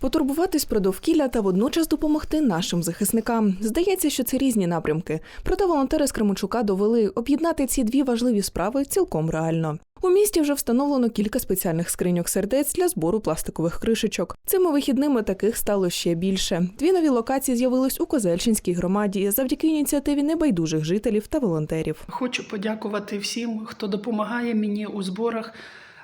Потурбуватись про довкілля та водночас допомогти нашим захисникам. Здається, що це різні напрямки. Проте волонтери з Кременчука довели об'єднати ці дві важливі справи цілком реально. У місті вже встановлено кілька спеціальних скриньок сердець для збору пластикових кришечок. Цими вихідними таких стало ще більше. Дві нові локації з'явились у Козельчинській громаді завдяки ініціативі небайдужих жителів та волонтерів. Хочу подякувати всім, хто допомагає мені у зборах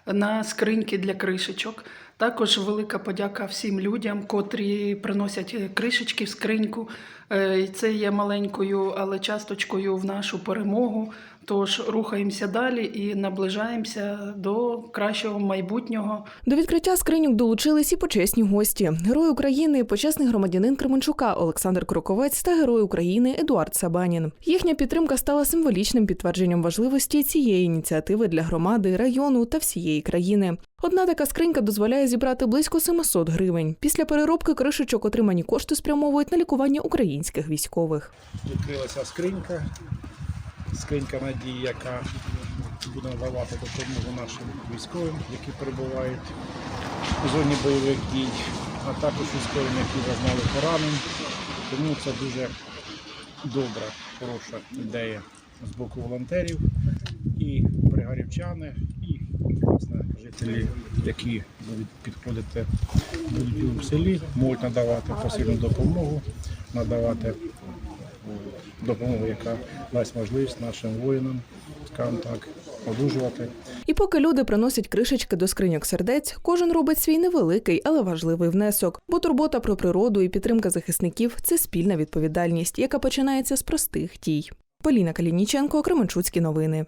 на скриньки для кришечок. Також велика подяка всім людям, котрі приносять кришечки в скриньку. Е, Це є маленькою, але часточкою в нашу перемогу. Тож рухаємося далі і наближаємося до кращого майбутнього. До відкриття скриньок долучились і почесні гості: герой України, почесний громадянин Кременчука Олександр Кроковець та герой України Едуард Сабанін. Їхня підтримка стала символічним підтвердженням важливості цієї ініціативи для громади, району та всієї країни. Одна така скринька дозволяє зібрати близько 700 гривень. Після переробки кришечок отримані кошти спрямовують на лікування українських військових. відкрилася скринька. Скринька надії, яка буде надавати допомогу нашим військовим, які перебувають у зоні бойових дій, а також військовим, які зазнали поранень. Тому це дуже добра, хороша ідея з боку волонтерів і пригарівчани, власне жителі, які будуть підходити, будуть у селі, можуть надавати посильну допомогу, надавати допомогу, яка дасть можливість нашим воїнам, скажімо так, одужувати. І поки люди приносять кришечки до скриньок сердець, кожен робить свій невеликий, але важливий внесок. Бо турбота про природу і підтримка захисників це спільна відповідальність, яка починається з простих дій. Поліна Калініченко, Кременчуцькі новини.